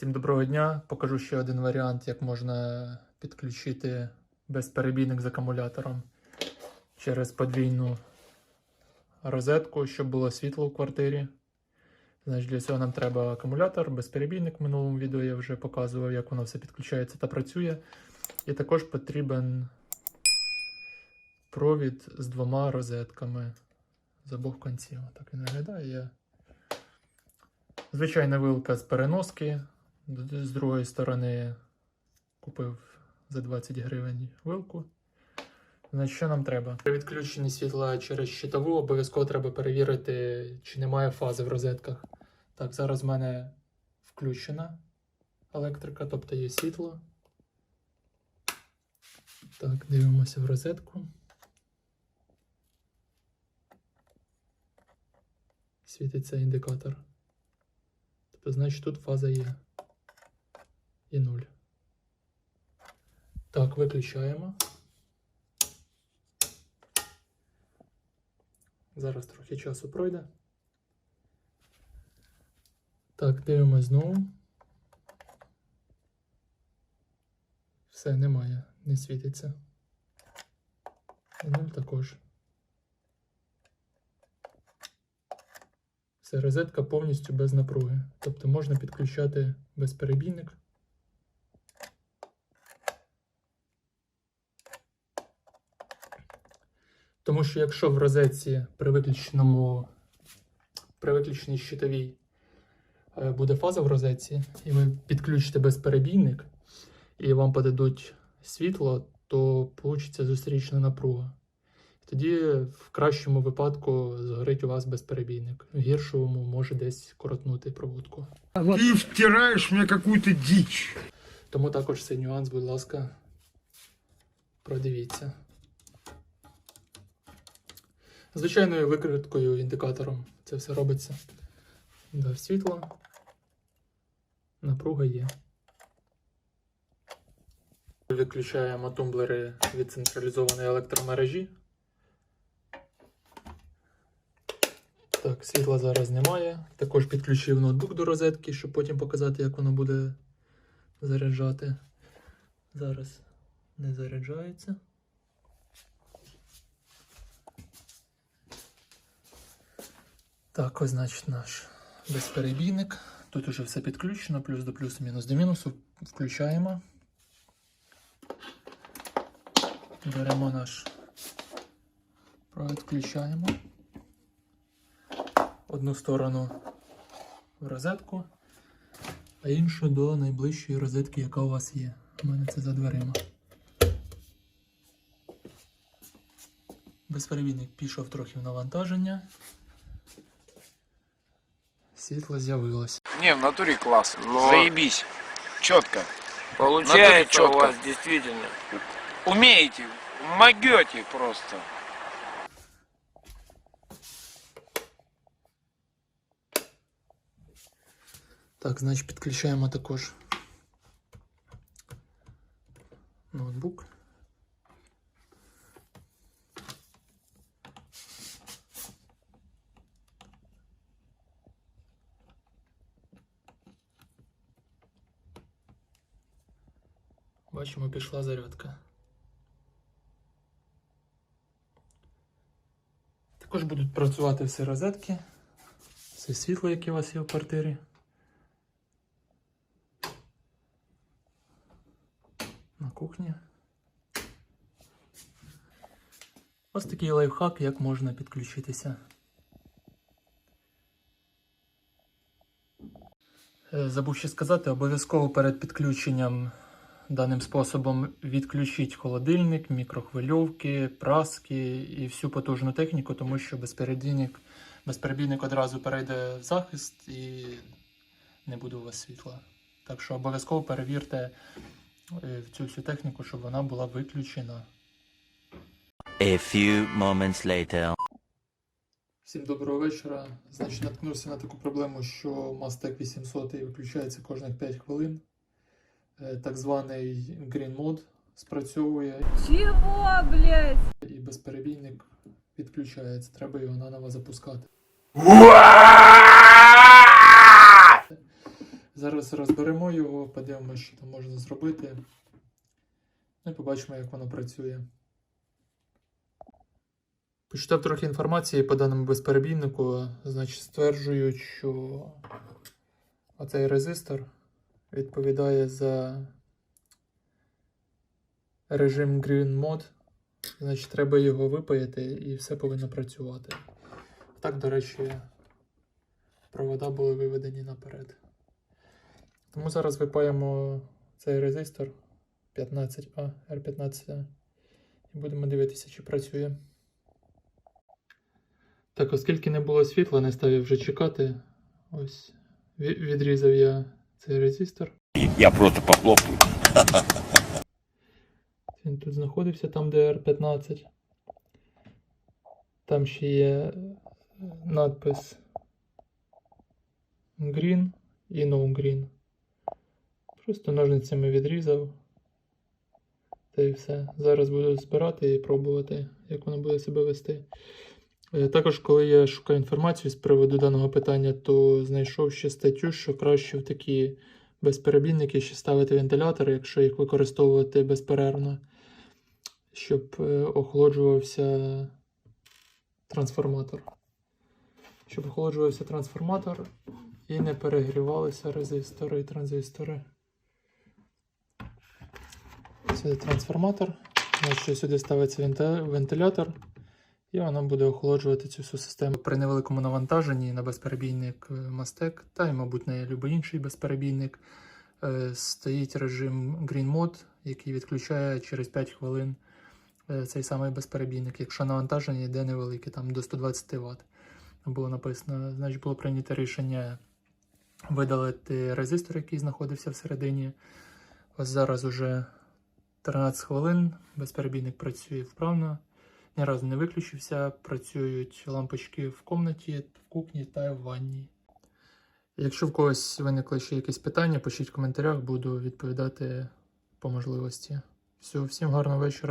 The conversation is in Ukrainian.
Всім доброго дня. Покажу ще один варіант, як можна підключити безперебійник з акумулятором через подвійну розетку, щоб було світло у квартирі. Значить, для цього нам треба акумулятор, безперебійник. В минулому відео я вже показував, як воно все підключається та працює. І також потрібен провід з двома розетками з обох кінців. Так він виглядає. Звичайна вилка з переноски. З другої сторони купив за 20 гривень вилку. Значить, що нам треба? При відключенні світла через щитову обов'язково треба перевірити, чи немає фази в розетках. Так, зараз в мене включена електрика, тобто є світло. Так, дивимося в розетку. Світиться індикатор. Тобто, значить, тут фаза є. І 0. Так, виключаємо. Зараз трохи часу пройде. Так, дивимось знову. Все, немає, не світиться. І нуль також. Все, розетка повністю без напруги. Тобто можна підключати безперебійник. Тому що якщо в розетці при виключеному, при виключеній щитовій е, буде фаза в розетці, і ви підключите безперебійник, і вам подадуть світло, то получиться зустрічна напруга. Тоді в кращому випадку згорить у вас безперебійник. В гіршому може десь коротнути проводку. Ты втираешь мне какую-то дичь. Тому також цей нюанс, будь ласка, продивіться. Звичайною викриткою індикатором це все робиться. Дав світло. Напруга є. Відключаємо тумблери від централізованої електромережі. Так, світла зараз немає. Також підключив ноутбук до розетки, щоб потім показати, як воно буде заряджати. Зараз не заряджається. Так, ось значить наш безперебійник. Тут уже все підключено, плюс до плюсу, мінус до мінусу. Включаємо. Беремо наш провід, включаємо. Одну сторону в розетку, а іншу до найближчої розетки, яка у вас є. У мене це за дверима. Безперебійник пішов трохи в навантаження. Світло з'явилось. Не, в натуре класс. Но- Заебись. Четко. Получается Натуре у вас чётко. действительно. Умеете. Могете просто. Так, значить підключаємо також Бачимо, пішла зарядка. Також будуть працювати всі розетки, все світло, яке у вас є в квартирі. на кухні. Ось такий лайфхак, як можна підключитися. Е, Забув ще сказати, обов'язково перед підключенням даним способом відключіть холодильник, мікрохвильовки, праски і всю потужну техніку, тому що безперебійник, безперебійник одразу перейде в захист і не буде у вас світла. Так що обов'язково перевірте е, цю всю техніку, щоб вона була виключена. A few moments later. Всім доброго вечора. Значить, наткнувся на таку проблему, що Mastec 800 виключається кожних 5 хвилин. Е, Так званий Green Mode спрацьовує Чего, блядь? і безперебійник відключається. Треба його наново запускати. Зараз розберемо його, подивимося, що там можна зробити. Ну і побачимо, як воно працює. Почитав трохи інформації по даному безперебійнику. Значить, стверджують, що оцей резистор відповідає за режим Green Mode. Значить, треба його випаяти і все повинно працювати. Так, до речі, провода були виведені наперед. Тому зараз випаємо цей резистор 15А, R15A і будемо дивитися, чи працює. Так, оскільки не було світла, не став я вже чекати. Ось відрізав я цей резистор. Я просто похлопаю. Він тут знаходився, там де R15. Там ще є е, надпис Green і No Green. Просто ножницями відрізав. Та і все. Зараз буду збирати і пробувати, як воно буде себе вести. Е, Також, коли я шукаю інформацію з приводу даного питання, то знайшов ще статтю, що краще в такі безперебійники ще ставити вентилятори, якщо їх використовувати безперервно, щоб е, охолоджувався трансформатор. Щоб охолоджувався трансформатор і не перегрівалися резистори і транзистори. Сюди трансформатор. Значить, сюди ставиться вентилятор, і воно буде охолоджувати цю всю систему. При невеликому навантаженні на безперебійник е, Mastec, та й, мабуть, на будь-який інший безперебійник, е, стоїть режим Green Mode, який відключає через 5 хвилин е, цей самий безперебійник, якщо навантаження йде невелике, там до 120 Вт. Було написано, значить було прийнято рішення видалити резистор, який знаходився всередині. Ось зараз уже 13 хвилин, безперебійник працює вправно, ні разу не виключився, працюють лампочки в кімнаті, в кухні та в ванні. Якщо в когось виникли ще якісь питання, пишіть в коментарях, буду відповідати по можливості. Все, всім гарного вечора.